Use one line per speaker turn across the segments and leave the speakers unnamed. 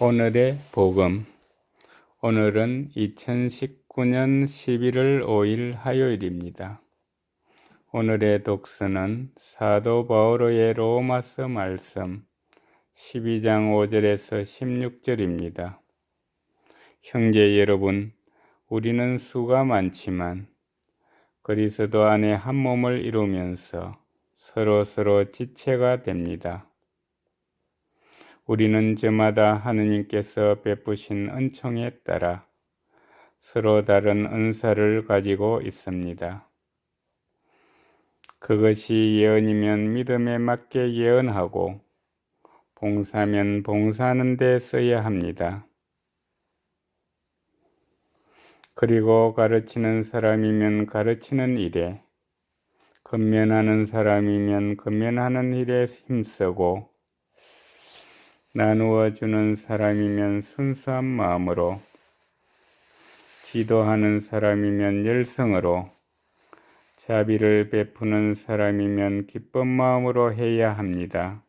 오늘의 복음. 오늘은 2019년 11월 5일 화요일입니다. 오늘의 독서는 사도 바오로의 로마서 말씀 12장 5절에서 16절입니다. 형제 여러분, 우리는 수가 많지만 그리스도 안에 한 몸을 이루면서 서로 서로 지체가 됩니다. 우리는 저마다 하느님께서 베푸신 은총에 따라 서로 다른 은사를 가지고 있습니다. 그것이 예언이면 믿음에 맞게 예언하고 봉사면 봉사하는 데 써야 합니다. 그리고 가르치는 사람이면 가르치는 일에, 근면하는 사람이면 근면하는 일에 힘쓰고 나누어 주는 사람이면 순수한 마음으로, 지도하는 사람이면 열성으로, 자비를 베푸는 사람이면 기쁜 마음으로 해야 합니다.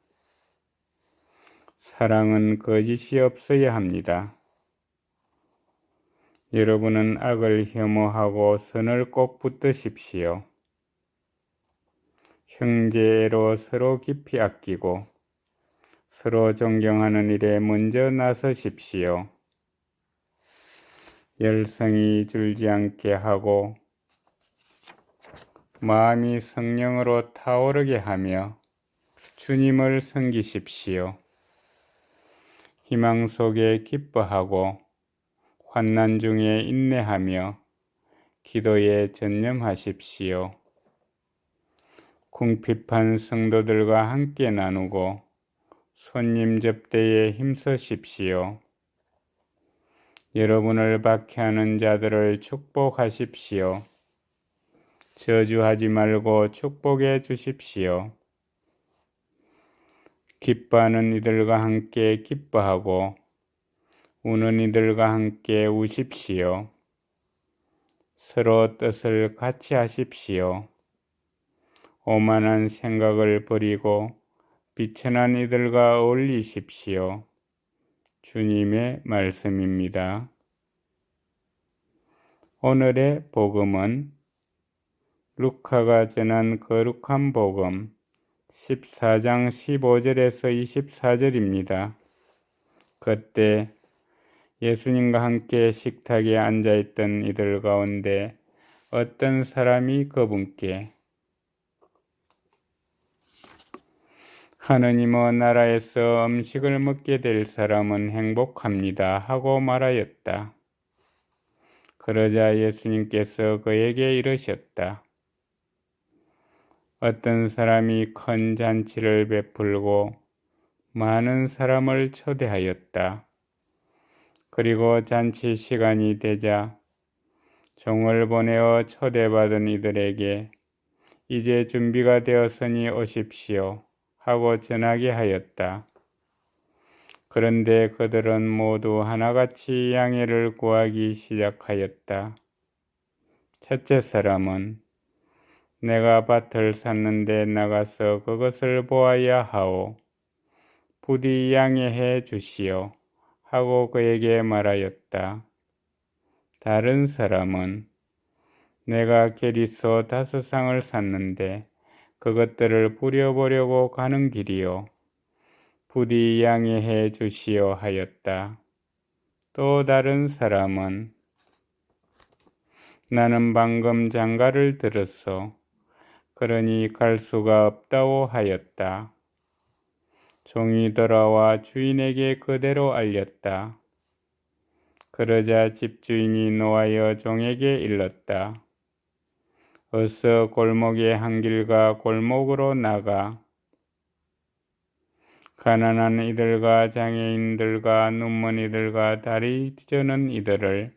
사랑은 거짓이 없어야 합니다. 여러분은 악을 혐오하고 선을 꼭 붙드십시오. 형제로 서로 깊이 아끼고 서로 존경하는 일에 먼저 나서십시오. 열성이 줄지 않게 하고 마음이 성령으로 타오르게 하며 주님을 섬기십시오. 희망 속에 기뻐하고 환난 중에 인내하며 기도에 전념하십시오. 궁핍한 성도들과 함께 나누고 손님 접대에 힘쓰십시오. 여러분을 박해하는 자들을 축복하십시오. 저주하지 말고 축복해 주십시오. 기뻐하는 이들과 함께 기뻐하고 우는 이들과 함께 우십시오. 서로 뜻을 같이 하십시오. 오만한 생각을 버리고 비천한 이들과 어울리십시오. 주님의 말씀입니다. 오늘의 복음은 루카가 전한 거룩한 복음 14장 15절에서 24절입니다. 그때 예수님과 함께 식탁에 앉아 있던 이들 가운데 어떤 사람이 그분께 하느님의 나라에서 음식을 먹게 될 사람은 행복합니다. 하고 말하였다. 그러자 예수님께서 그에게 이르셨다. 어떤 사람이 큰 잔치를 베풀고 많은 사람을 초대하였다. 그리고 잔치 시간이 되자 종을 보내어 초대받은 이들에게 이제 준비가 되었으니 오십시오. 하고 전하게 하였다. 그런데 그들은 모두 하나같이 양해를 구하기 시작하였다. 첫째 사람은 내가 밭을 샀는데 나가서 그것을 보아야 하오. 부디 양해해 주시오. 하고 그에게 말하였다. 다른 사람은 내가 게리소 다섯 상을 샀는데 그것들을 부려보려고 가는 길이요. 부디 양해해 주시오 하였다. 또 다른 사람은 나는 방금 장가를 들었소. 그러니 갈 수가 없다고 하였다. 종이 돌아와 주인에게 그대로 알렸다. 그러자 집주인이 노하여 종에게 일렀다. 어서 골목의 한 길과 골목으로 나가 가난한 이들과 장애인들과 눈먼 이들과 다리 저는 이들을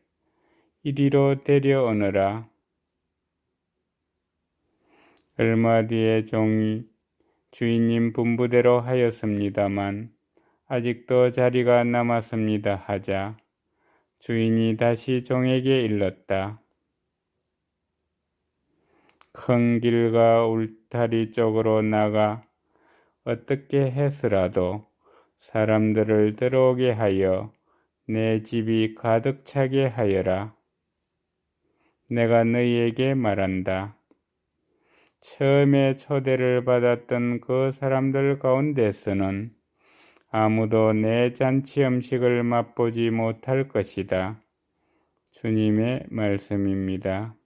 이리로 데려오너라. 얼마 뒤에 종이 주인님 분부대로 하였습니다만 아직도 자리가 남았습니다 하자 주인이 다시 종에게 일렀다. 큰 길과 울타리 쪽으로 나가 어떻게 해서라도 사람들을 들어오게 하여 내 집이 가득 차게 하여라. 내가 너희에게 말한다. 처음에 초대를 받았던 그 사람들 가운데서는 아무도 내 잔치 음식을 맛보지 못할 것이다. 주님의 말씀입니다.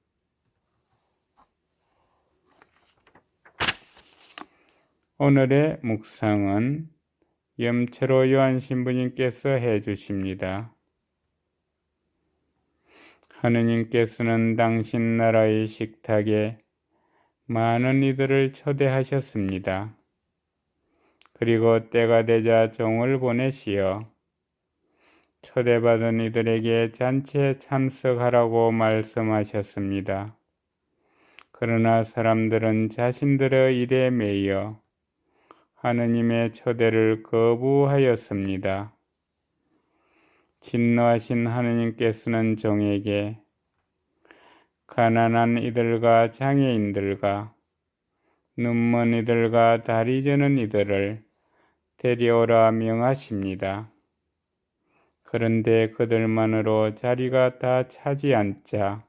오늘의 묵상은 염채로 요한 신부님께서 해 주십니다. 하느님께서는 당신 나라의 식탁에 많은 이들을 초대하셨습니다. 그리고 때가 되자 종을 보내시어 초대받은 이들에게 잔치에 참석하라고 말씀하셨습니다. 그러나 사람들은 자신들의 일에 매여 하느님의 초대를 거부하였습니다. 진노하신 하느님께서는 종에게 가난한 이들과 장애인들과 눈먼 이들과 다리 저는 이들을 데려오라 명하십니다. 그런데 그들만으로 자리가 다 차지 않자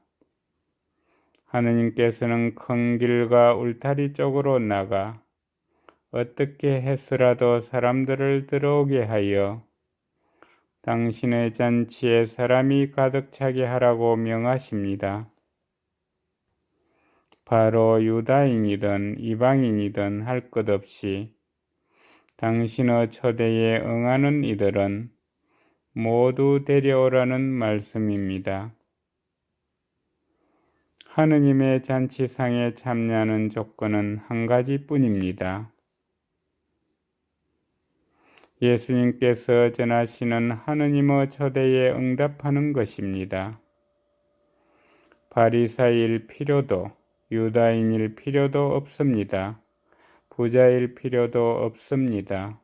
하느님께서는 큰 길과 울타리 쪽으로 나가 어떻게 해서라도 사람들을 들어오게 하여 당신의 잔치에 사람이 가득 차게 하라고 명하십니다. 바로 유다인이든 이방인이든 할 것 없이 당신의 초대에 응하는 이들은 모두 데려오라는 말씀입니다. 하느님의 잔치상에 참여하는 조건은 한 가지뿐입니다. 예수님께서 전하시는 하느님의 초대에 응답하는 것입니다. 바리사일 필요도 유다인일 필요도 없습니다. 부자일 필요도 없습니다.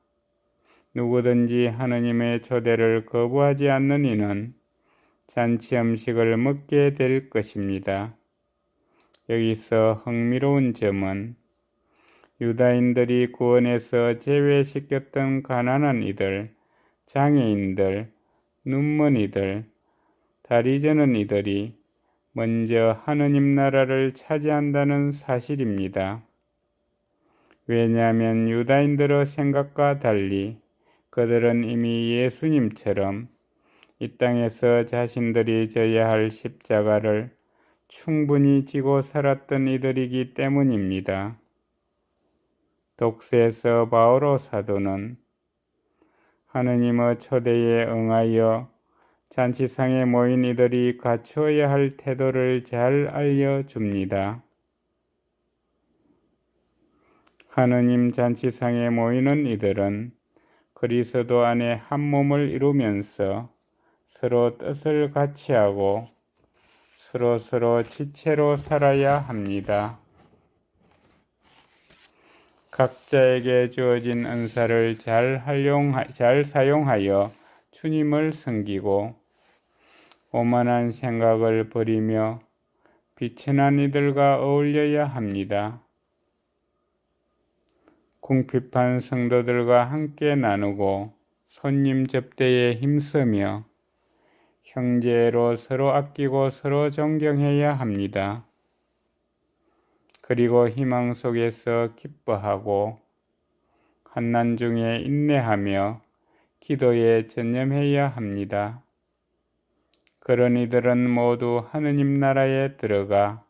누구든지 하느님의 초대를 거부하지 않는 이는 잔치 음식을 먹게 될 것입니다. 여기서 흥미로운 점은 유다인들이 구원에서 제외시켰던 가난한 이들, 장애인들, 눈먼 이들, 다리 저는 이들이 먼저 하느님 나라를 차지한다는 사실입니다. 왜냐하면 유다인들의 생각과 달리 그들은 이미 예수님처럼 이 땅에서 자신들이 져야 할 십자가를 충분히 지고 살았던 이들이기 때문입니다. 독세에서 바오로 사도는 하느님의 초대에 응하여 잔치상에 모인 이들이 갖추어야 할 태도를 잘 알려줍니다. 하느님 잔치상에 모이는 이들은 그리스도 안에 한 몸을 이루면서 서로 뜻을 같이 하고 서로 서로 지체로 살아야 합니다. 각자에게 주어진 은사를 잘, 활용하, 잘 사용하여 주님을 섬기고 오만한 생각을 버리며 비천한 이들과 어울려야 합니다. 궁핍한 성도들과 함께 나누고 손님 접대에 힘쓰며 형제로 서로 아끼고 서로 존경해야 합니다. 그리고 희망 속에서 기뻐하고 한난 중에 인내하며 기도에 전념해야 합니다. 그런 이들은 모두 하느님 나라에 들어가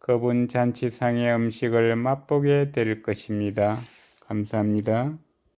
그분 잔치상의 음식을 맛보게 될 것입니다. 감사합니다.